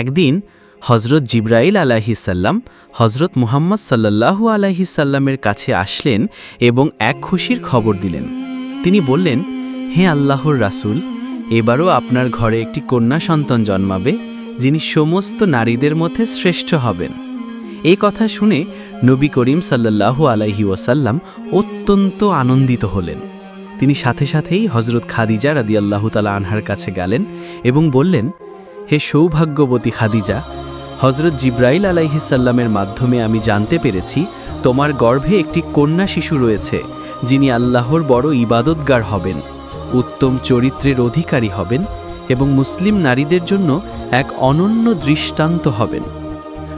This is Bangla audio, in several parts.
একদিন হজরত জিব্রাইল আলাহিসাল্লাম হজরত মুহাম্মদ সাল্লাল্লাহু আলাইহিসাল্লামের কাছে আসলেন এবং এক খুশির খবর দিলেন। তিনি বললেন, হে আল্লাহর রাসুল, এবারও আপনার ঘরে একটি কন্যা সন্তান জন্মাবে, যিনি সমস্ত নারীদের মধ্যে শ্রেষ্ঠ হবেন। এই কথা শুনে নবী করিম সাল্লাল্লাহু আলাইহি ওয়াসাল্লাম অত্যন্ত আনন্দিত হলেন। তিনি সাথে সাথেই হজরত খাদিজা রাদিয়াল্লাহু তালা আনহার কাছে গেলেন এবং বললেন হে সৌভাগ্যবতী খাদিজা হজরত জিব্রাইল আলাইহিসাল্লামের মাধ্যমে আমি জানতে পেরেছি তোমার গর্ভে একটি কন্যা শিশু রয়েছে, যিনি আল্লাহর বড় ইবাদতগার হবেন, উত্তম চরিত্রের অধিকারী হবেন এবং মুসলিম নারীদের জন্য এক অনন্য দৃষ্টান্ত হবেন।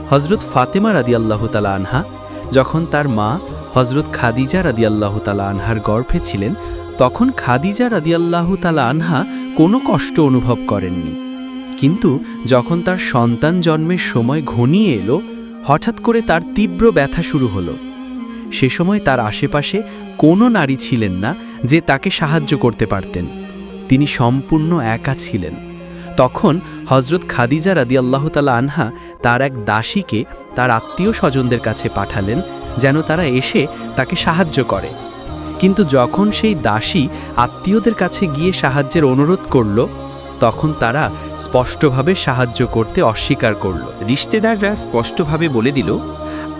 হজরত ফাতেমা রাদিয়াল্লাহু তালা আনহা যখন তার মা হজরত খাদিজা রাদিয়াল্লাহু তালা আনহার গর্ভে ছিলেন, তখন খাদিজা রাদিয়াল্লাহু তালা আনহা কোনো কষ্ট অনুভব করেননি। কিন্তু যখন তার সন্তান জন্মের সময় ঘনিয়ে এলো, হঠাৎ করে তার তীব্র ব্যথা শুরু হলো। সে সময় তার আশেপাশে কোনো নারী ছিলেন না যে তাকে সাহায্য করতে পারতেন। তিনি সম্পূর্ণ একা ছিলেন। তখন হজরত খাদিজা রাদিয়াল্লাহু তালা আনহা তার এক দাসীকে তার আত্মীয় স্বজনদের কাছে পাঠালেন যেন তারা এসে তাকে সাহায্য করে। কিন্তু যখন সেই দাসী আত্মীয়দের কাছে গিয়ে সাহায্যের অনুরোধ করল তখন তারা স্পষ্টভাবে সাহায্য করতে অস্বীকার করল। রিশতেদাররা স্পষ্টভাবে বলে দিল,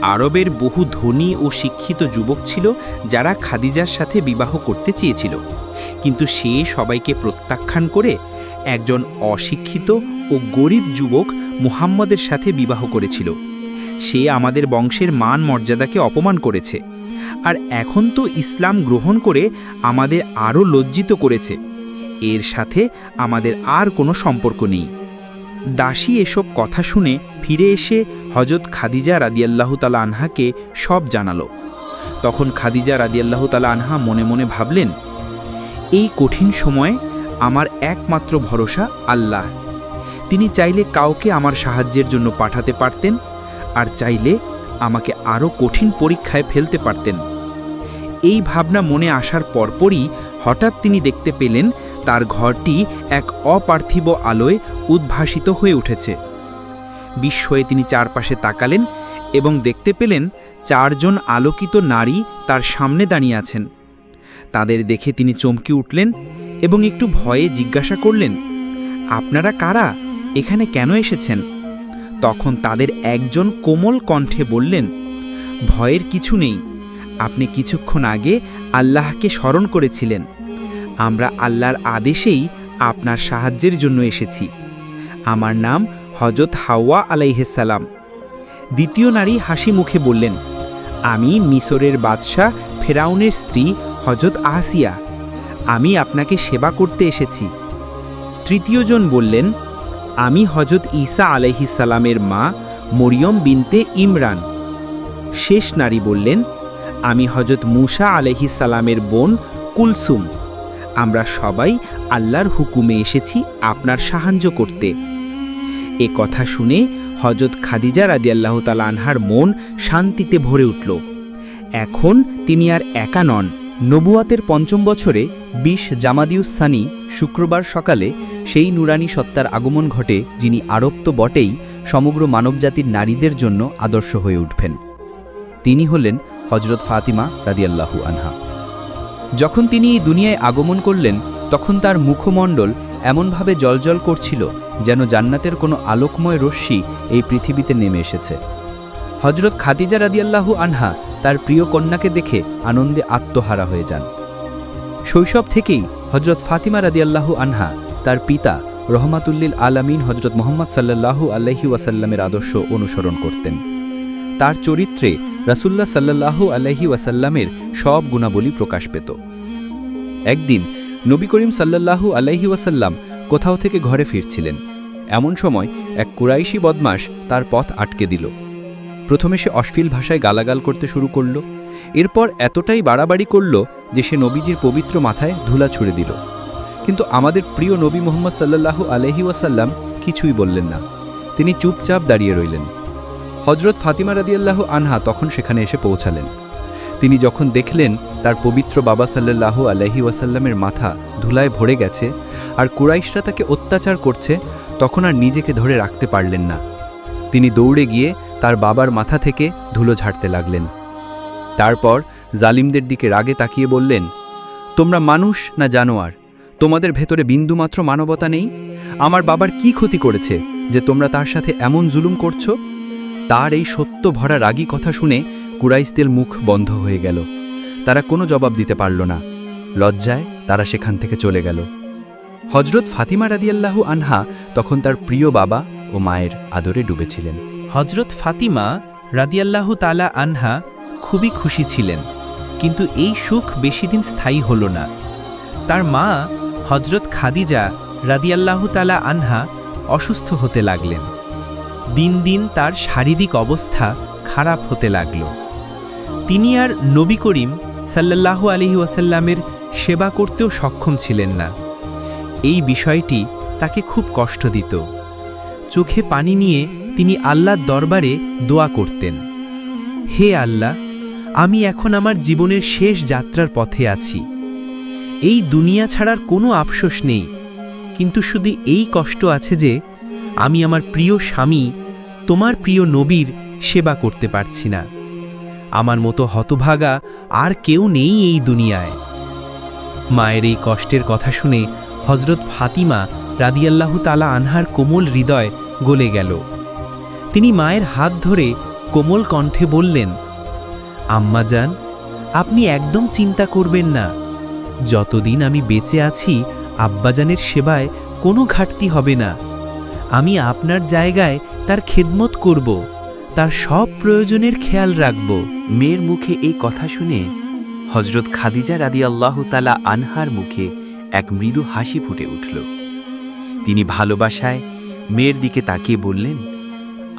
আরবের বহু ধনী ও শিক্ষিত যুবক ছিল যারা খাদিজার সাথে বিবাহ করতে চেয়েছিল। কিন্তু সে সবাইকে প্রত্যাখ্যান করে একজন অশিক্ষিত ও গরিব যুবক মুহাম্মদের সাথে বিবাহ করেছিল। সে আমাদের বংশের মান মর্যাদাকে অপমান করেছে। আর এখন তো ইসলাম গ্রহণ করে আমাদের আরও লজ্জিত করেছে। এর সাথে আমাদের আর কোনো সম্পর্ক নেই। দাসী এসব কথা শুনে ফিরে এসে হজরত খাদিজা রাদিয়াল্লাহু তালা আনহাকে সব জানালো। তখন খাদিজা রাদিয়াল্লাহু তালা আনহা মনে মনে ভাবলেন, এই কঠিন সময়ে আমার একমাত্র ভরসা আল্লাহ। তিনি চাইলে কাউকে আমার সাহায্যের জন্য পাঠাতে পারতেন আর চাইলে আমাকে আরও কঠিন পরীক্ষায় ফেলতে পারতেন। এই ভাবনা মনে আসার পরপরই হঠাৎ তিনি দেখতে পেলেন তার ঘরটি এক অপার্থিব আলোয় উদ্ভাসিত হয়ে উঠেছে। বিস্ময়ে তিনি চারপাশে তাকালেন এবং দেখতে পেলেন চারজন আলোকিত নারী তার সামনে দাঁড়িয়ে আছেন। তাদের দেখে তিনি চমকে উঠলেন এবং একটু ভয়ে জিজ্ঞাসা করলেন, আপনারা কারা? এখানে কেন এসেছেন? তখন তাদের একজন কোমল কণ্ঠে বললেন, ভয়ের কিছু নেই। আপনি কিছুক্ষণ আগে আল্লাহকে স্মরণ করেছিলেন। আমরা আল্লাহর আদেশেই আপনার সাহায্যের জন্য এসেছি। আমার নাম হজরত হাওয়া আলাইহিসাল্লাম দ্বিতীয় নারী হাসি মুখে বললেন, আমি মিশরের বাদশাহ ফেরাউনের স্ত্রী হজরত আহসিয়া আমি আপনাকে সেবা করতে এসেছি। তৃতীয়জন বললেন, আমি হজরত ঈসা আলাইহিসাল্লামের মা মরিয়ম বিনতে ইমরান। শেষ নারী বললেন আমি হজরত মুসা আলহি সালামের বোন কুলসুম। আমরা সবাই আল্লাহর হুকুমে এসেছি আপনার সাহায্য করতে। এ কথা শুনে হজরত খাদিজা রাদিয়াল্লাহ তালা আনহার মন শান্তিতে ভরে উঠল। এখন তিনি আর একা নন। নবুয়াতের পঞ্চম বছরে, বিশ জামাদিউস সানি শুক্রবার সকালে সেই নুরানি সত্তার আগমন ঘটে যিনি আরব তো বটেই সমগ্র মানবজাতির নারীদের জন্য আদর্শ হয়ে উঠবেন। তিনি হলেন হজরত ফাতিমা রাদিয়াল্লাহু আনহা। যখন তিনি দুনিয়ায় আগমন করলেন, তখন তার মুখমণ্ডল এমনভাবে জলজল করছিল যেন জান্নাতের কোনো আলোকময় রশ্মি এই পৃথিবীতে নেমে এসেছে। হজরত খাদিজা রাদিয়াল্লাহু আনহা তার প্রিয় কন্যাকে দেখে আনন্দে আত্মহারা হয়ে যান। শৈশব থেকেই হজরত ফাতিমা রাদিয়াল্লাহু আনহা তার পিতা রহমাতুল্লিল আলামিন হজরত মোহাম্মদ সাল্লাল্লাহু আলহি ওয়াসাল্লামের আদর্শ অনুসরণ করতেন। তার চরিত্রে রাসুল্লাহ সাল্লাল্লাহু আলহি ওয়াসাল্লামের সব গুণাবলী প্রকাশ পেত। একদিন নবী করিম সাল্লাল্লাহু আলহি ওয়াসাল্লাম কোথাও থেকে ঘরে ফিরছিলেন। এমন সময় এক কুরাইশি বদমাস তার পথ আটকে দিল। প্রথমে সে অশ্লীল ভাষায় গালাগাল করতে শুরু করল। এরপর এতটাই বাড়াবাড়ি করল যে সে নবীজির পবিত্র মাথায় ধুলা ছুড়ে দিল। কিন্তু আমাদের প্রিয় নবী মোহাম্মদ সাল্লাল্লাহু আলহি ওয়াসাল্লাম কিছুই বললেন না। তিনি চুপচাপ দাঁড়িয়ে রইলেন। হজরত ফাতিমা রাদিয়াল্লাহু আনহা তখন সেখানে এসে পৌঁছালেন। তিনি যখন দেখলেন তার পবিত্র বাবা সাল্লাল্লাহু আলহি ওয়াসাল্লামের মাথা ধুলায় ভরে গেছে আর কুরাইশরা তাকে অত্যাচার করছে, তখন আর নিজেকে ধরে রাখতে পারলেন না। তিনি দৌড়ে গিয়ে তার বাবার মাথা থেকে ধুলো ঝাড়তে লাগলেন। তারপর জালিমদের দিকে রাগে তাকিয়ে বললেন, তোমরা মানুষ না জানোয়ার? তোমাদের ভেতরে বিন্দুমাত্র মানবতা নেই? আমার বাবার কি ক্ষতি করেছে যে তোমরা তার সাথে এমন জুলুম করছ? তার এই সত্য ভরা রাগী কথা শুনে কুরাইস্তের মুখ বন্ধ হয়ে গেল। তারা কোনো জবাব দিতে পারল না। লজ্জায় তারা সেখান থেকে চলে গেল। হজরত ফাতিমা রাদিয়াল্লাহু আনহা তখন তার প্রিয় বাবা ও মায়ের আদরে ডুবেছিলেন। হজরত ফাতিমা রাদিয়াল্লাহু তালা আনহা খুবই খুশি ছিলেন, কিন্তু এই সুখ বেশি দিন স্থায়ী হল না। তার মা হজরত খাদিজা রাদিয়াল্লাহু তালা আনহা অসুস্থ হতে লাগলেন। দিন দিন তার শারীরিক অবস্থা খারাপ হতে লাগল। তিনি আর নবী করিম সাল্লাল্লাহু আলহি ওয়াসাল্লামের সেবা করতেও সক্ষম ছিলেন না। এই বিষয়টি তাকে খুব কষ্ট দিত। চোখে পানি নিয়ে তিনি আল্লাহর দরবারে দোয়া করতেন, হে আল্লাহ, আমি এখন আমার জীবনের শেষ যাত্রার পথে আছি। এই দুনিয়া ছাড়ার কোনো আফসোস নেই, কিন্তু শুধু এই কষ্ট আছে যে আমি আমার প্রিয় স্বামী, তোমার প্রিয় নবীর সেবা করতে পারছি না। আমার মতো হতভাগা আর কেউ নেই এই দুনিয়ায়। মায়ের এই কষ্টের কথা শুনে হজরত ফাতিমা রাদিয়াল্লাহু তালা আনহার কোমল হৃদয় গলে গেল। তিনি মায়ের হাত ধরে কোমল কণ্ঠে বললেন আম্মাজান আপনি একদম চিন্তা করবেন না। যতদিন আমি বেঁচে আছি, আব্বাজানের সেবায় কোনো ঘাটতি হবে না। আমি আপনার জায়গায় তার খেদমত করব, তার সব প্রয়োজনের খেয়াল রাখব। মেয়ের মুখে এই কথা শুনে হজরত খাদিজা রাদি আল্লাহ তালা আনহার মুখে এক মৃদু হাসি ফুটে উঠল। তিনি ভালোবাসায় মেয়ের দিকে তাকিয়ে বললেন,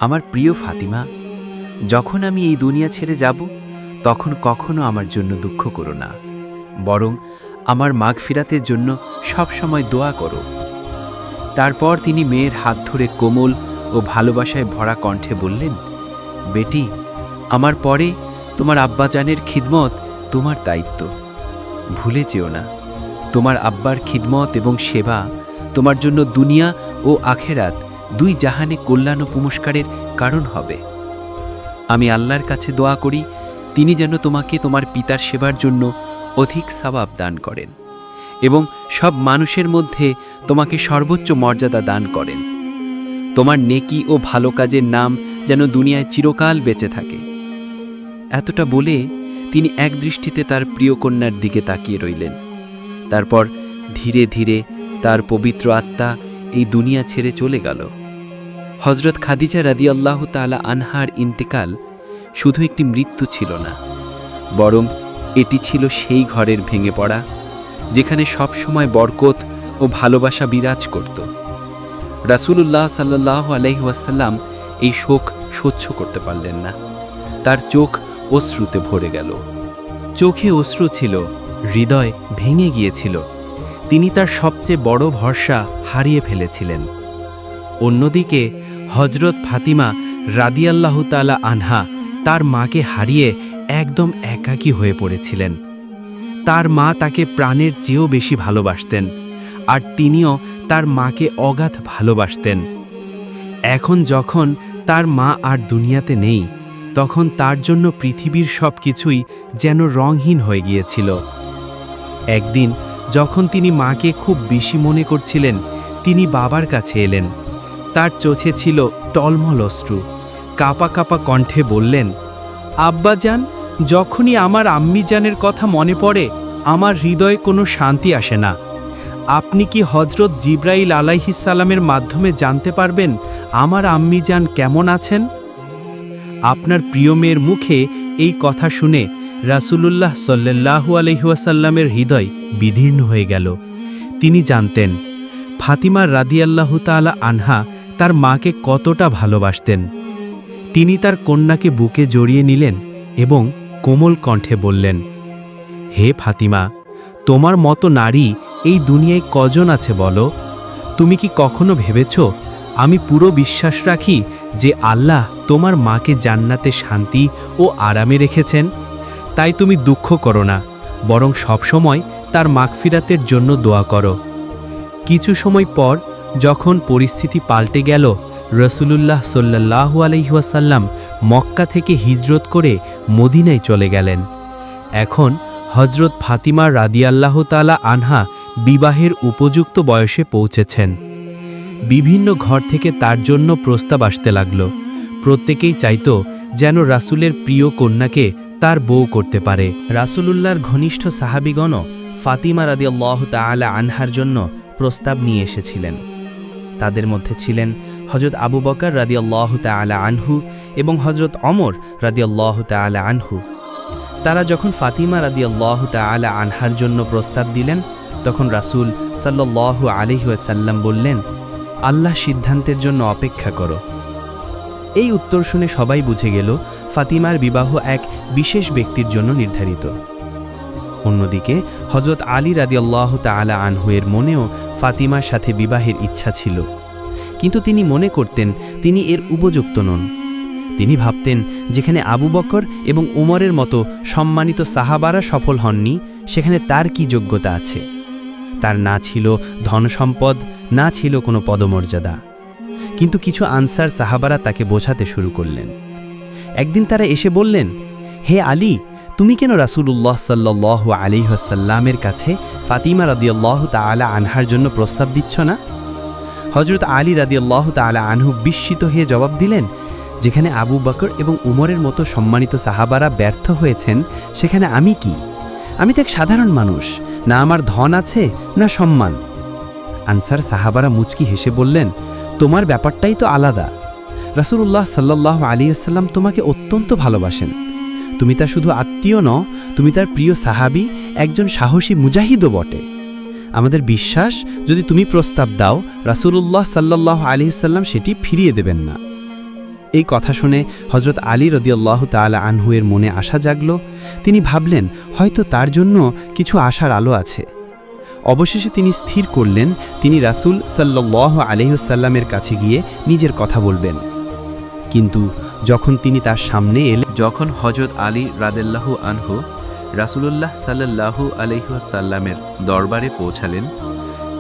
আমার প্রিয় ফাতিমা, যখন আমি এই দুনিয়া ছেড়ে যাব, তখন কখনো আমার জন্য দুঃখ করো না। বরং আমার মাঘ ফিরাতের জন্য সবসময় দোয়া করো। তারপর তিনি মেয়ের হাত ধরে কোমল ও ভালোবাসায় ভরা কণ্ঠে বললেন, বেটি, আমার পরে তোমার আব্বাজানের খিদমত তোমার দায়িত্ব। ভুলে যেও না, তোমার আব্বার খিদমত এবং সেবা তোমার জন্য দুনিয়া ও আখেরাত দুই জাহানে কল্যাণ ও পুরস্কারের কারণ হবে। আমি আল্লাহর কাছে দোয়া করি, তিনি যেন তোমাকে তোমার পিতার সেবার জন্য অধিক সবাব দান করেন। এবং সব মানুষের মধ্যে তোমাকে সর্বোচ্চ মর্যাদা দান করেন। তোমার নেকি ও ভালো কাজের নাম যেন দুনিয়ায় চিরকাল বেঁচে থাকে। এতটা বলে তিনি এক দৃষ্টিতে তার প্রিয় কন্যার দিকে তাকিয়ে রইলেন। তারপর ধীরে ধীরে তার পবিত্র আত্মা এই দুনিয়া ছেড়ে চলে গেল। হজরত খাদিজা রাদিয়াল্লাহ তালা আনহার ইন্তেকাল শুধু একটি মৃত্যু ছিল না, বরং এটি ছিল সেই ঘরের ভেঙে পড়া যেখানে সব সময় বরকত ও ভালোবাসা বিরাজ করত। রাসূলুল্লাহ সাল্লাহ আলহিহাসাল্লাম এই শোক সহ্য করতে পারলেন না। তার চোখ অশ্রুতে ভরে গেল। চোখে অশ্রু ছিল, হৃদয় ভেঙে গিয়েছিল। তিনি তার সবচেয়ে বড় ভরসা হারিয়ে ফেলেছিলেন। অন্যদিকে হজরত ফাতিমা রাদিয়াল্লাহ তালা আনহা তার মাকে হারিয়ে একদম একাকী হয়ে পড়েছিলেন। তার মা তাকে প্রাণের চেয়েও বেশি ভালোবাসতেন, আর তিনিও তার মাকে অগাধ ভালোবাসতেন। এখন যখন তার মা আর দুনিয়াতে নেই, তখন তার জন্য পৃথিবীর সব কিছুই যেন রংহীন হয়ে গিয়েছিল। একদিন যখন তিনি মাকে খুব বেশি মনে করছিলেন, তিনি বাবার কাছে এলেন। তার চোখে ছিল টলমল অশ্রু। কাপা কাপা কণ্ঠে বললেন, আব্বাজান, যখনই আমার আম্মিজানের কথা মনে পড়ে আমার হৃদয়ে কোনো শান্তি আসে না। আপনি কি হজরত জিব্রাইল আলাইহিসাল্লামের মাধ্যমে জানতে পারবেন আমার আম্মিজান কেমন আছেন? আপনার প্রিয় মেয়ের মুখে এই কথা শুনে রাসূলুল্লাহ সাল্লাল্লাহু আলহিহাসাল্লামের হৃদয় বিধীর্ণ হয়ে গেল। তিনি জানতেন, ফাতিমা রাদিয়াল্লাহু তাআলা আনহা তার মাকে কতটা ভালোবাসতেন। তিনি তার কন্যাকে বুকে জড়িয়ে নিলেন এবং কোমল কণ্ঠে বললেন হে ফাতিমা, তোমার মতো নারী এই দুনিয়ায় কজন আছে বলো? তুমি কি কখনো ভেবেছ, আমি পুরো বিশ্বাস রাখি যে আল্লাহ তোমার মাকে জান্নাতে শান্তি ও আরামে রেখেছেন? তাই তুমি দুঃখ করো না, বরং সবসময় তার মাগফিরাতের জন্য দোয়া করো। কিছু সময় পর যখন পরিস্থিতি পাল্টে গেল, রসুলুল্লাহ সাল্লাহু আলহিহাসাল্লাম মক্কা থেকে হিজরত করে মদিনায় চলে গেলেন। এখন হজরত ফাতিমা রাদিয়াল্লাহ তালা আনহা বিবাহের উপযুক্ত বয়সে পৌঁছেছেন। বিভিন্ন ঘর থেকে তার জন্য প্রস্তাব আসতে লাগল। প্রত্যেকেই চাইত যেন রাসূলের প্রিয় কন্যাকে তার বউ করতে পারে। রাসূলুল্লাহর ঘনিষ্ঠ সাহাবিগণও ফাতিমা রাদিয়াল্লাহ তাআলা আনহার জন্য প্রস্তাব নিয়ে এসেছিলেন। তাদের মধ্যে ছিলেন হজরত আবু বকর রাদিয়াল্লাহ তাআলা আনহু এবং হজরত অমর রাদিয়াল্লাহ তাআলা আনহু। তারা যখন ফাতিমা রাদিয়াল্লাহ তাআলা আনহার জন্য প্রস্তাব দিলেন, তখন রাসূল সাল্লাল্লাহু আলাইহি ওয়াসাল্লাম বললেন, আল্লাহ সিদ্ধান্তের জন্য অপেক্ষা করো। এই উত্তর শুনে সবাই বুঝে গেল, ফাতিমার বিবাহ এক বিশেষ ব্যক্তির জন্য নির্ধারিত। অন্যদিকে হজরত আলী রাদিয়াল্লাহ তাআলা আনহুয়ের মনেও ফাতিমার সাথে বিবাহের ইচ্ছা ছিল। কিন্তু তিনি মনে করতেন, তিনি এর উপযুক্ত নন। তিনি ভাবতেন, যেখানে আবু বকর এবং উমরের মতো সম্মানিত সাহাবারা সফল হননি, সেখানে তার কি যোগ্যতা আছে? তার না ছিল ধনসম্পদ না ছিল কোনো পদমর্যাদা। কিন্তু কিছু আনসার সাহাবারা তাকে বোঝাতে শুরু করলেন। একদিন তারা এসে বললেন, হে আলী, তুমি কেন রাসূলুল্লাহ সাল্লাহ আলিহাসাল্লামের কাছে ফাতিমা রাদিয়াল্লাহ তাআলা আনহার জন্য প্রস্তাব দিচ্ছ না? হজরত আলী রাদিয়াল্লাহ তাআলা আনহু বিস্মিত হয়ে জবাব দিলেন যেখানে আবু বকর এবং উমরের মতো সম্মানিত সাহাবারা ব্যর্থ হয়েছেন, সেখানে আমি কি? আমি তো এক সাধারণ মানুষ, না আমার ধন আছে, না সম্মান। আনসার সাহাবারা মুচকি হেসে বললেন, তোমার ব্যাপারটাই তো আলাদা। রাসূলুল্লাহ সাল্লাহ আলিয়াল্লাম তোমাকে অত্যন্ত ভালোবাসেন। তুমি তার শুধু আত্মীয় ন তুমি তার প্রিয় সাহাবি, একজন সাহসী মুজাহিদও বটে। আমাদের বিশ্বাস, যদি তুমি প্রস্তাব দাও, রাসূলুল্লাহ সাল্লাহ আলিয়াল্লাম সেটি ফিরিয়ে দেবেন না। এই কথা শুনে হজরত আলী রদিয়াল্লাহ তালা আনহুয়ের মনে আশা জাগল। তিনি ভাবলেন, হয়তো তার জন্য কিছু আশার আলো আছে। অবশেষে তিনি স্থির করলেন, তিনি রাসূল সাল্লাহ আলহিসাল্লামের কাছে গিয়ে নিজের কথা বলবেন। কিন্তু যখন তিনি তার সামনে এলেন যখন হজরত আলী রাদেল্লাহু আনহু রাসূলুল্লাহ সাল্লাল্লাহু আলহিহাসাল্লামের দরবারে পৌঁছালেন,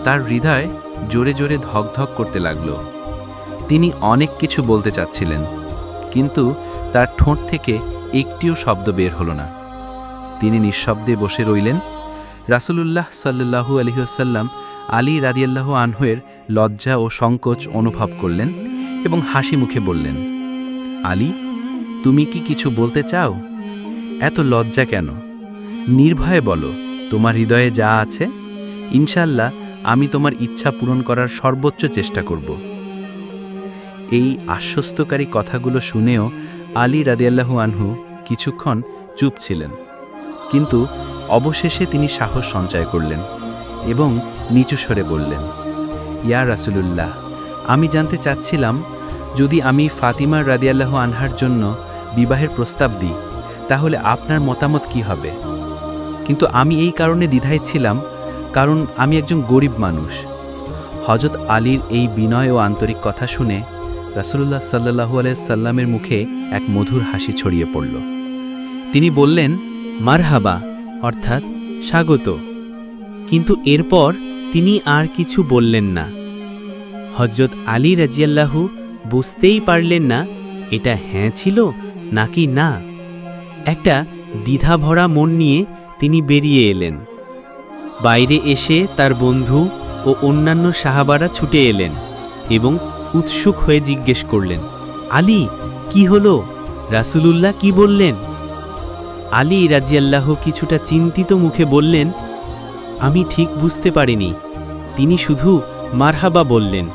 তার হৃদয় জোরে জোরে ধকধক করতে লাগল। তিনি অনেক কিছু বলতে চাচ্ছিলেন, কিন্তু তার ঠোঁট থেকে একটিও শব্দ বের হলো না। তিনি নিঃশব্দে বসে রইলেন। রাসূলুল্লাহ সাল্লাল্লাহু আলহিহাসাল্লাম আলী রাদিয়াল্লাহু আনহুয়ের লজ্জা ও সংকোচ অনুভব করলেন এবং হাসি মুখে বললেন, আলী, তুমি কি কিছু বলতে চাও? এত লজ্জা কেন? নির্ভয়ে বলো, তোমার হৃদয়ে যা আছে? ইনশাল্লাহ আমি তোমার ইচ্ছা পূরণ করার সর্বোচ্চ চেষ্টা করব। এই আশ্বস্তকারী কথাগুলো শুনেও আলী রাদিয়াল্লাহু আনহু কিছুক্ষণ চুপ ছিলেন। কিন্তু অবশেষে তিনি সাহস সঞ্চয় করলেন এবং নিচু স্বরে বললেন, ইয়া রাসূলুল্লাহ, আমি জানতে চাচ্ছিলাম, যদি আমি ফাতিমার রাদিয়াল্লাহু আনহার জন্য বিবাহের প্রস্তাব দিই, তাহলে আপনার মতামত কি হবে? কিন্তু আমি এই কারণে দ্বিধায় ছিলাম, কারণ আমি একজন গরিব মানুষ। হজরত আলীর এই বিনয় ও আন্তরিক কথা শুনে রাসূলুল্লাহ সাল্লাহু সাল্লামের মুখে এক মধুর হাসি ছড়িয়ে পড়ল। তিনি বললেন, মারহাবা, অর্থাৎ স্বাগত। কিন্তু এরপর তিনি আর কিছু বললেন না। হজরত আলী রাজিয়াল্লাহু বুঝতেই পারলেন না, এটা হ্যাঁ ছিল নাকি না। একটা দ্বিধাভরা মন নিয়ে তিনি বেরিয়ে এলেন। বাইরে এসে তার বন্ধু ও অন্যান্য সাহাবারা ছুটে এলেন এবং উৎসুক হয়ে জিজ্ঞেস করলেন, আলী, কি হলো? রাসূলুল্লাহ কি বললেন? আলী রাজিয়াল্লাহ কিছুটা চিন্তিত মুখে বললেন, আমি ঠিক বুঝতে পারিনি। তিনি শুধু মারহাবা বললেন,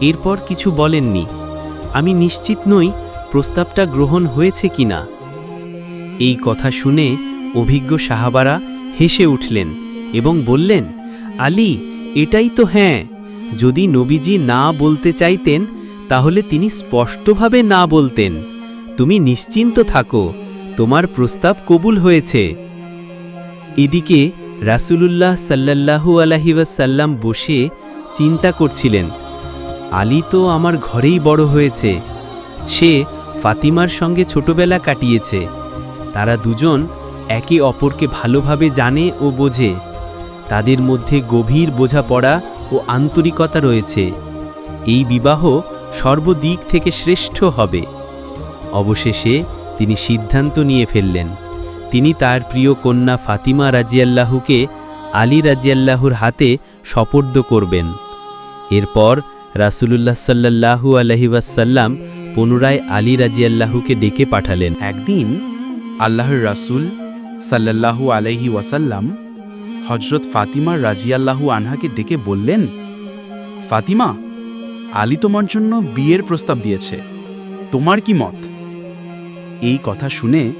এরপর কিছু বলেননি। আমি নিশ্চিত নই প্রস্তাবটা গ্রহণ হয়েছে কিনা। এই কথা শুনে অভিজ্ঞ সাহাবারা হেসে উঠলেন এবং বললেন, আলী, এটাই তো হ্যাঁ। যদি নবীজি না বলতে চাইতেন, তাহলে তিনি স্পষ্টভাবে না বলতেন। তুমি নিশ্চিন্ত থাকো, তোমার প্রস্তাব কবুল হয়েছে। এদিকে রাসূলুল্লাহ সাল্লাল্লাহু আলাইহি ওয়াসাল্লাম বসে চিন্তা করছিলেন, আলী তো আমার ঘরেই বড় হয়েছে, সে ফাতিমার সঙ্গে ছোটবেলা কাটিয়েছে, তারা দুজন একে অপরকে ভালোভাবে জানে ও বোঝে, তাদের মধ্যে গভীর বোঝাপড়া ও আন্তরিকতা রয়েছে। এই বিবাহ সর্বদিক থেকে শ্রেষ্ঠ হবে। অবশেষে তিনি সিদ্ধান্ত নিয়ে ফেললেন। তিনি তার প্রিয় কন্যা ফাতিমা রাজিয়াল্লাহুকে আলী রাজিয়াল্লাহুর হাতে সপর্দ করবেন। এরপর রাসূলুল্লাহ সাল্লাল্লাহু আলহি ওয়াসাল্লাম পুনরায় আলী রাজিয়াল্লাহুকে ডেকে পাঠালেন। একদিন আল্লাহর রাসূল সাল্লাল্লাহু আলাইহি ওয়াসাল্লাম হজরত ফাতিমা রাজিয়াল্লাহু আনহাকে ডেকে বললেন, ফাতিমা, আলী তোমার জন্য বিয়ের প্রস্তাব দিয়েছে। তোমার কি মত? এই কথা শুনে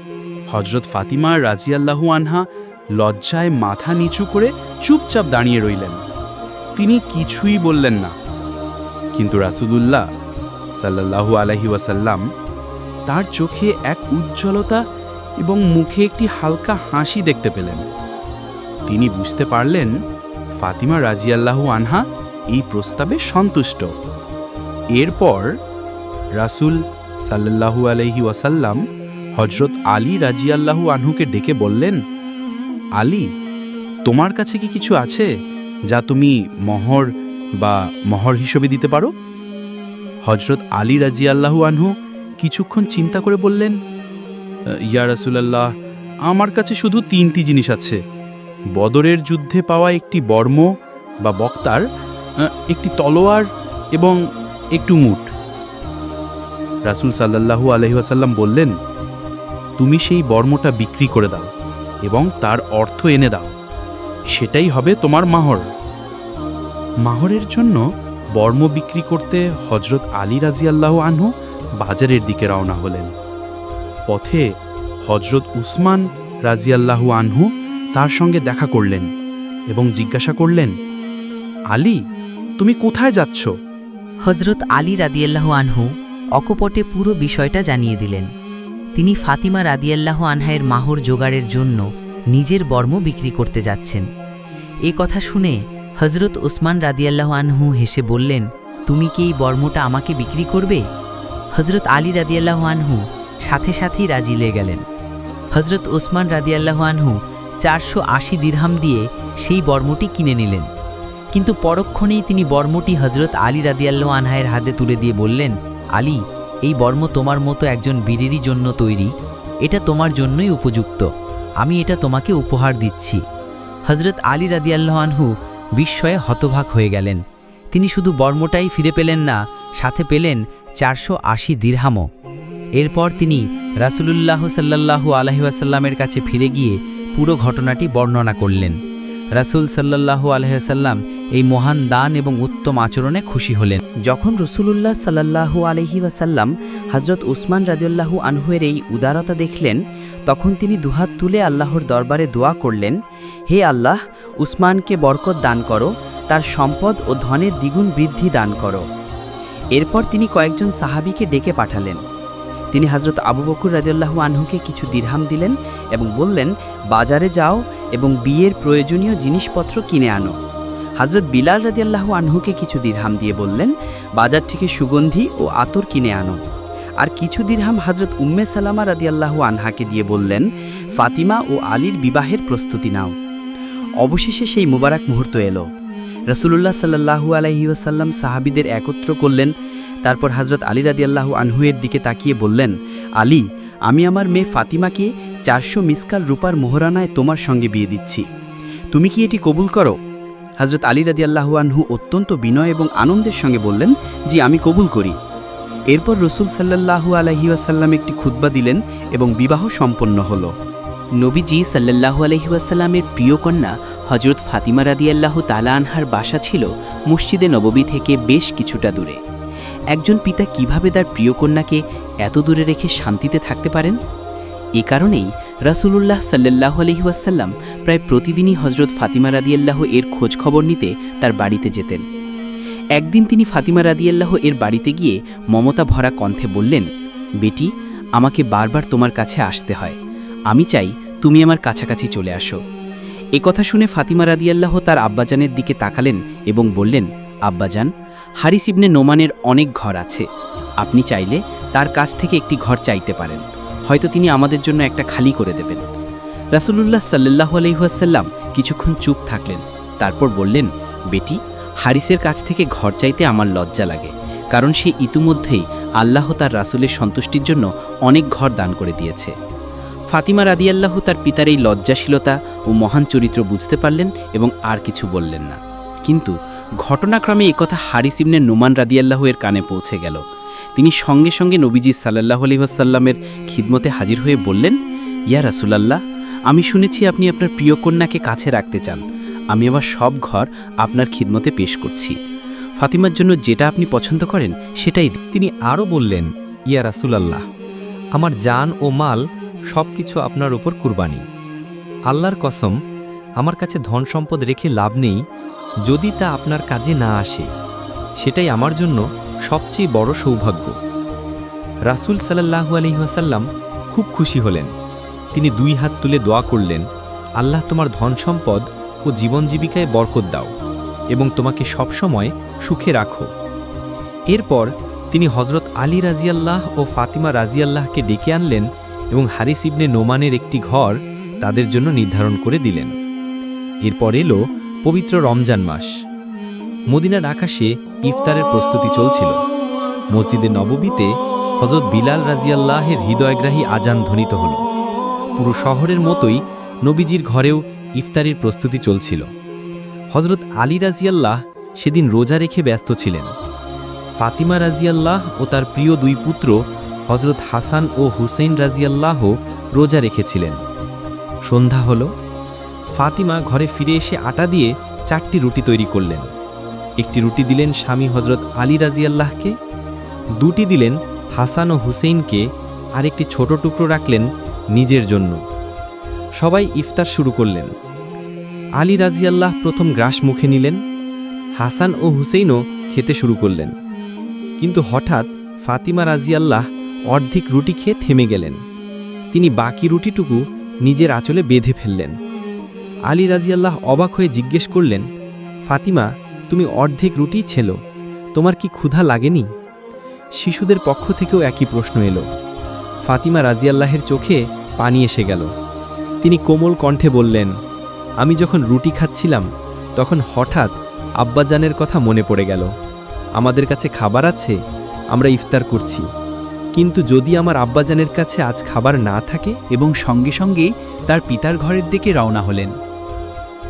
হজরত ফাতিমা রাজিয়াল্লাহু আনহা লজ্জায় মাথা নিচু করে চুপচাপ দাঁড়িয়ে রইলেন। তিনি কিছুই বললেন না। কিন্তু রাসূলুল্লাহ সাল্লাল্লাহু আলাইহি ওয়াসাল্লাম তার চোখে এক উজ্জ্বলতা এবং মুখে একটি হালকা হাসি দেখতে পেলেন। তিনি বুঝতে পারলেন ফাতিমা রাজিয়াল্লাহু আনহা এই প্রস্তাবে সন্তুষ্ট। এরপর রাসূল সাল্লাল্লাহু আলাইহি ওয়াসাল্লাম হজরত আলী রাজিয়াল্লাহু আনহুকে ডেকে বললেন, আলী, তোমার কাছে কি কিছু আছে যা তুমি মহর বা মহর হিসেবে দিতে পারো? হজরত আলী রাজিয়াল্লাহু আনহু কিছুক্ষণ চিন্তা করে বললেন, ইয়া রাসুলাল্লাহ, আমার কাছে শুধু তিনটি জিনিস আছে। বদরের যুদ্ধে পাওয়া একটি বর্ম বা বক্তার একটি তলোয়ার এবং একটু মুঠ। রাসূল সাল্লাল্লাহু আলহিহাসাল্লাম বললেন, তুমি সেই বর্মটা বিক্রি করে দাও এবং তার অর্থ এনে দাও। সেটাই হবে তোমার মাহর। মাহরের জন্য বর্ম বিক্রি করতে হজরত আলী রাজিয়াল্লাহ আনহু বাজারের দিকে রওনা হলেন। পথে হজরত উসমান রাজিয়াল্লাহু আনহু তার সঙ্গে দেখা করলেন এবং জিজ্ঞাসা করলেন, আলী, তুমি কোথায় যাচ্ছ? হজরত আলী রাদিয়াল্লাহু আনহু অকপটে পুরো বিষয়টা জানিয়ে দিলেন। তিনি ফাতিমা রাদিয়াল্লাহু আনহায়ের মাহর জোগাড়ের জন্য নিজের বর্ম বিক্রি করতে যাচ্ছেন। এ কথা শুনে হজরত ওসমান রাদিয়াল্লাহু আনহু হেসে বললেন, তুমি কি এই বর্মটা আমাকে বিক্রি করবে? হজরত আলী রাদিয়াল্লাহু আনহু সাথে সাথেই রাজি লে গেলেন। হজরত ওসমান রাদিয়াল্লাহু আনহু চারশো আশি দিরহাম দিয়ে সেই বর্মটি কিনে নিলেন। কিন্তু পরক্ষণেই তিনি বর্মটি হজরত আলী রাদিয়াল্লাহ আনহায়ের হাতে তুলে দিয়ে বললেন, আলী, এই বর্ম তোমার মতো একজন বীরেরই জন্য তৈরি। এটা তোমার জন্যই উপযুক্ত। আমি এটা তোমাকে উপহার দিচ্ছি। হজরত আলী রাদিয়াল্লাহ আনহু বিস্ময়ে হতভাগ হয়ে গেলেন। তিনি শুধু বর্মটাই ফিরে পেলেন না, সাথে পেলেন চারশো আশি দীর্হামও। এরপর তিনি রাসূলুল্লাহ সাল্লাল্লাহু আলহি আসাল্লামের কাছে ফিরে গিয়ে পুরো ঘটনাটি বর্ণনা করলেন। রাসূল সাল্লাল্লাহু আলহাম এই মহান দান এবং উত্তম আচরণে খুশি হলেন। যখন রসুলুল্লাহ সাল্লাল্লাহু আলহি ওয়াসাল্লাম হজরত উসমান রাদিউল্লাহু আনহুয়ের এই উদারতা দেখলেন, তখন তিনি দুহাত তুলে আল্লাহর দরবারে দোয়া করলেন, হে আল্লাহ, উসমানকে বরকত দান করো, তার সম্পদ ও ধনের দ্বিগুণ বৃদ্ধি দান করো। এরপর তিনি কয়েকজন সাহাবীকে ডেকে পাঠালেন। তিনি হজরত আবু বকুর রাদিউল্লাহু আনহুকে কিছু দিরহাম দিলেন এবং বললেন, বাজারে যাও এবং বিয়ের প্রয়োজনীয় জিনিসপত্র কিনে আনো। হজরত বিলাল রাদিয়াল্লাহু আনহুকে কিছু দিরহাম দিয়ে বললেন, বাজার থেকে সুগন্ধি ও আতর কিনে আনো। আর কিছু দিরহাম হজরত উম্মে সালামা রাদিয়াল্লাহু আনহাকে দিয়ে বললেন, ফাতিমা ও আলীর বিবাহের প্রস্তুতি নাও। অবশেষে সেই মুবারক মুহূর্ত এলো। রসুলুল্লাহ সাল্লাহু আলহি ওয়াসাল্লাম সাহাবিদের একত্র করলেন তারপর হজরত আলী রাদিয়াল্লাহু আনহুয়ের দিকে তাকিয়ে বললেন, আলী, আমি আমার মেয়ে ফাতিমাকে চারশো মিসকাল রূপার মোহরানায় তোমার সঙ্গে বিয়ে দিচ্ছি। তুমি কি এটি কবুল করো? হজরত আলী রাদিয়াল্লাহু আনহু অত্যন্ত বিনয় এবং আনন্দের সঙ্গে বললেন, জি, আমি কবুল করি। এরপর রসুল সাল্লাল্লাহু আলহি ওয়াসাল্লাম একটি খুতবা দিলেন এবং বিবাহ সম্পন্ন হলো। নবীজি সাল্লাল্লাহু আলহি ওয়াসাল্লামের প্রিয় কন্যা হজরত ফাতিমা রাদিয়াল্লাহু তালা আনহার বাসা ছিল মসজিদে নববী থেকে বেশ কিছুটা দূরে। একজন পিতা কীভাবে তার প্রিয় কন্যাকে এত দূরে রেখে শান্তিতে থাকতে পারেন? এ কারণেই রাসূলুল্লাহ সাল্লাহ আলহিউসাল্লাম প্রায় প্রতিদিনই হজরত ফাতিমা রাদিয়াল্লাহ এর খোঁজ খবর নিতে তার বাড়িতে যেতেন। একদিন তিনি ফাতিমা রাদিয়াল্লাহ এর বাড়িতে গিয়ে মমতা ভরা কণ্ঠে বললেন, বেটি, আমাকে বারবার তোমার কাছে আসতে হয়। আমি চাই তুমি আমার কাছাকাছি চলে আসো। এ কথা শুনে ফাতিমা রাদিয়াল্লাহ তার আব্বাজানের দিকে তাকালেন এবং বললেন, আব্বাজান হারিস ইবনে নোমানের অনেক ঘর আছে। আপনি চাইলে তার কাছ থেকে একটি ঘর চাইতে পারেন। হয়তো তিনি আমাদের জন্য একটা খালি করে দেবেন। রাসূলুল্লাহ সাল্লাহ আলহিহাসাল্লাম কিছুক্ষণ চুপ থাকলেন। তারপর বললেন, বেটি, হারিসের কাছ থেকে ঘর চাইতে আমার লজ্জা লাগে, কারণ সে ইতিমধ্যেই আল্লাহ তার রাসূলের সন্তুষ্টির জন্য অনেক ঘর দান করে দিয়েছে। ফাতিমা রাদিয়াল্লাহ তার পিতার এই লজ্জাশীলতা ও মহান চরিত্র বুঝতে পারলেন এবং আর কিছু বললেন না। কিন্তু ঘটনাক্রমে একথা হারিস ইবনে নোমান রাদিয়াল্লাহ এর কানে পৌঁছে গেল। তিনি সঙ্গে সঙ্গে নবীজি সাল্লাহ আলহিহাসাল্লামের খিদমতে হাজির হয়ে বললেন, ইয়া রাসুলাল্লাহ, আমি শুনেছি আপনি আপনার প্রিয় কন্যাকে কাছে রাখতে চান। আমি আমার সব ঘর আপনার খিদমতে পেশ করছি। ফাতিমার জন্য যেটা আপনি পছন্দ করেন, সেটাই তিনি আরও বললেন, ইয়া রাসুলাল্লাহ, আমার জান ও মাল সব কিছু আপনার উপর কুরবানি। আল্লাহর কসম, আমার কাছে ধন সম্পদ রেখে লাভ নেই যদি তা আপনার কাজে না আসে, সেটাই আমার জন্য সবচেয়ে বড় সৌভাগ্য। রাসূল সাল্লাহু আলহিহাসাল্লাম খুব খুশি হলেন। তিনি দুই হাত তুলে দোয়া করলেন, আল্লাহ তোমার ধন সম্পদ ও জীবন জীবিকায় বরকত দাও এবং তোমাকে সবসময় সুখে রাখো। এরপর তিনি হজরত আলী রাজিয়াল্লাহ ও ফাতিমা রাজিয়াল্লাহকে ডেকে আনলেন এবং হারিস ইবনে নোমানের একটি ঘর তাদের জন্য নির্ধারণ করে দিলেন। এরপর এলো পবিত্র রমজান মাস। মদিনার আকাশে ইফতারের প্রস্তুতি চলছিল। মসজিদে নববীতে হজরত বিলাল রাজিয়াল্লাহের হৃদয়গ্রাহী আজান ধ্বনিত হল। পুরো শহরের মতোই নবীজির ঘরেও ইফতারির প্রস্তুতি চলছিল। হজরত আলী রাজিয়াল্লাহ সেদিন রোজা রেখে ব্যস্ত ছিলেন। ফাতিমা রাজিয়াল্লাহ ও তার প্রিয় দুই পুত্র হজরত হাসান ও হুসেইন রাজিয়াল্লাহ রোজা রেখেছিলেন। সন্ধ্যা হল ফাতিমা ঘরে ফিরে এসে আটা দিয়ে চারটি রুটি তৈরি করলেন। একটি রুটি দিলেন স্বামী হজরত আলী রাজিয়াল্লাহকে দুটি দিলেন হাসান ও হুসেইনকে আর একটি ছোট টুকরো রাখলেন নিজের জন্য। সবাই ইফতার শুরু করলেন। আলী রাজিয়াল্লাহ প্রথম গ্রাস মুখে নিলেন, হাসান ও হুসেইনও খেতে শুরু করলেন। কিন্তু হঠাৎ ফাতিমা রাজিয়াল্লাহ অর্ধেক রুটি খেয়ে থেমে গেলেন। তিনি বাকি রুটিটুকু নিজের আঁচলে বেঁধে ফেললেন। আলী রাজিয়াল্লাহ অবাক হয়ে জিজ্ঞেস করলেন, ফাতিমা, তুমি অর্ধেক রুটি ছিল, তোমার কি ক্ষুধা লাগেনি? শিশুদের পক্ষ থেকেও একই প্রশ্ন এলো। ফাতিমা রাজিয়াল্লাহের চোখে পানি এসে গেল। তিনি কোমল কণ্ঠে বললেন, আমি যখন রুটি খাচ্ছিলাম, তখন হঠাৎ আব্বাজানের কথা মনে পড়ে গেল। আমাদের কাছে খাবার আছে, আমরা ইফতার করছি। কিন্তু যদি আমার আব্বাজানের কাছে আজ খাবার না থাকে এবং সঙ্গে সঙ্গেই তার পিতার ঘরের দিকে রওনা হলেন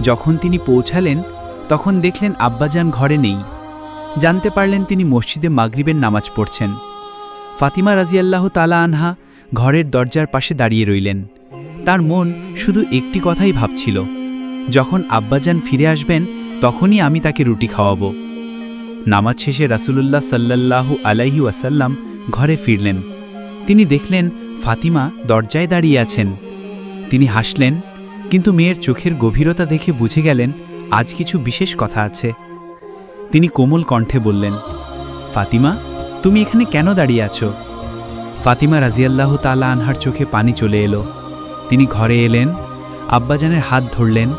যখন তিনি পৌঁছালেন, তখন দেখলেন আব্বাজান ঘরে নেই। জানতে পারলেন তিনি মসজিদে মাগরিবের নামাজ পড়ছেন। ফাতিমা রাজিয়াল্লাহ তালা আনহা ঘরের দরজার পাশে দাঁড়িয়ে রইলেন। তার মন শুধু একটি কথাই ভাবছিল, যখন আব্বাজান ফিরে আসবেন, তখনই আমি তাকে রুটি খাওয়াবো। নামাজ শেষে রাসূলুল্লাহ সাল্লাল্লাহু আলাইহি ওয়াসাল্লাম ঘরে ফিরলেন। তিনি দেখলেন ফাতিমা দরজায় দাঁড়িয়ে আছেন। তিনি হাসলেন কিন্তু মেয়ের চোখের গভীরতা দেখে বুঝে গেলেন, আজ কিছু বিশেষ কথা আছে। তিনি কোমল কণ্ঠে বললেন, ফাতিমা, তুমি এখানে কেন দাঁড়িয়ে আছো? ফাতিমা রাজিয়াল্লাহ তালা আনহার চোখে পানি চলে এলো। তিনি ঘরে এলেন, আব্বাজানের হাত ধরলেন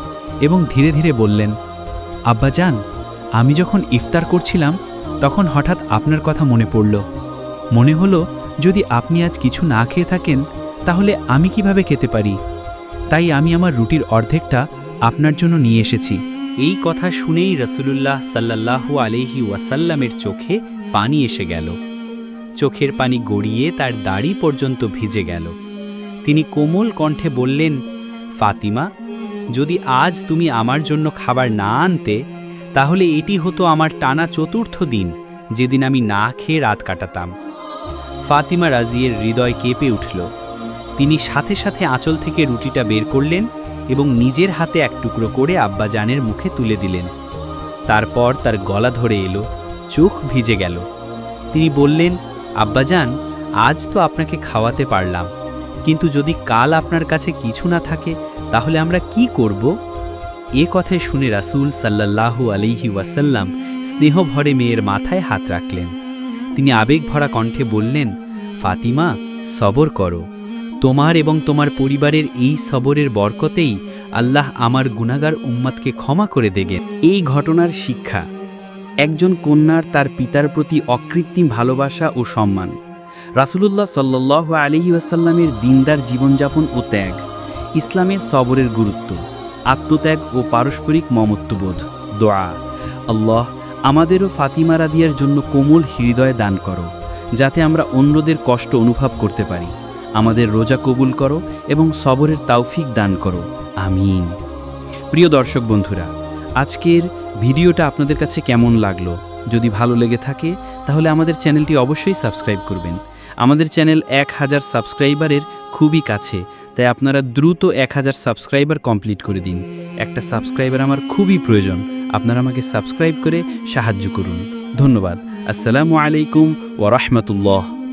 এবং ধীরে ধীরে বললেন, আব্বাজান, আমি যখন ইফতার করছিলাম, তখন হঠাৎ আপনার কথা মনে পড়ল। মনে হলো যদি আপনি আজ কিছু না খেয়ে থাকেন, তাহলে আমি কীভাবে খেতে পারি? তাই আমি আমার রুটির অর্ধেকটা আপনার জন্য নিয়ে এসেছি। এই কথা শুনেই রসুলুল্লাহ সাল্লাল্লাহু আলহি ওয়াসাল্লামের চোখে পানি এসে গেল। চোখের পানি গড়িয়ে তার দাড়ি পর্যন্ত ভিজে গেল। তিনি কোমল কণ্ঠে বললেন, ফাতিমা, যদি আজ তুমি আমার জন্য খাবার না আনতে, তাহলে এটি হতো আমার টানা চতুর্থ দিন, যেদিন আমি না খেয়ে রাত কাটাতাম। ফাতিমা রাজিয়ের হৃদয় কেঁপে উঠল। তিনি সাথে সাথে আঁচল থেকে রুটিটা বের করলেন এবং নিজের হাতে এক টুকরো করে আব্বাজানের মুখে তুলে দিলেন। তারপর তার গলা ধরে এলো, চোখ ভিজে গেল। তিনি বললেন, আব্বাজান, আজ তো আপনাকে খাওয়াতে পারলাম, কিন্তু যদি কাল আপনার কাছে কিছু না থাকে, তাহলে আমরা কি করব? এ কথায় শুনে রাসূল সাল্লাল্লাহু আলাইহি ওয়াসাল্লাম স্নেহভরে মেয়ের মাথায় হাত রাখলেন। তিনি আবেগ ভরা কণ্ঠে বললেন, ফাতিমা, সবর করো। তোমার এবং তোমার পরিবারের এই সবরের বরকতেই আল্লাহ আমার গুনাগার উম্মাদকে ক্ষমা করে দেগেন এই ঘটনার শিক্ষা, একজন কন্যার তার পিতার প্রতি অকৃত্রিম ভালোবাসা ও সম্মান। রাসূলুল্লাহ সাল্লাহ আলহি আসাল্লামের দিনদার জীবনযাপন ও ত্যাগ ইসলামে সবরের গুরুত্ব, আত্মত্যাগ ও পারস্পরিক মমত্ববোধ, দোয়া। আল্লাহ আমাদেরও ফাতিমা রাদিয়ার জন্য কোমল হৃদয় দান করো, যাতে আমরা অন্যদের কষ্ট অনুভব করতে পারি। আমাদের রোজা কবুল করো এবং সবরের তাওফিক দান করো। আমিন। প্রিয় দর্শক বন্ধুরা, আজকের ভিডিওটা আপনাদের কাছে কেমন লাগল? যদি ভালো লেগে থাকে, তাহলে আমাদের চ্যানেলটি অবশ্যই সাবস্ক্রাইব করবেন। আমাদের চ্যানেল এক হাজার সাবস্ক্রাইবারের খুবই কাছে, তাই আপনারা দ্রুত এক হাজার সাবস্ক্রাইবার কমপ্লিট করে দিন। একটা সাবস্ক্রাইবার আমার খুবই প্রয়োজন, আপনারা আমাকে সাবস্ক্রাইব করে সাহায্য করুন। ধন্যবাদ। আসসালামু আলাইকুম ওরহমতুল্লাহ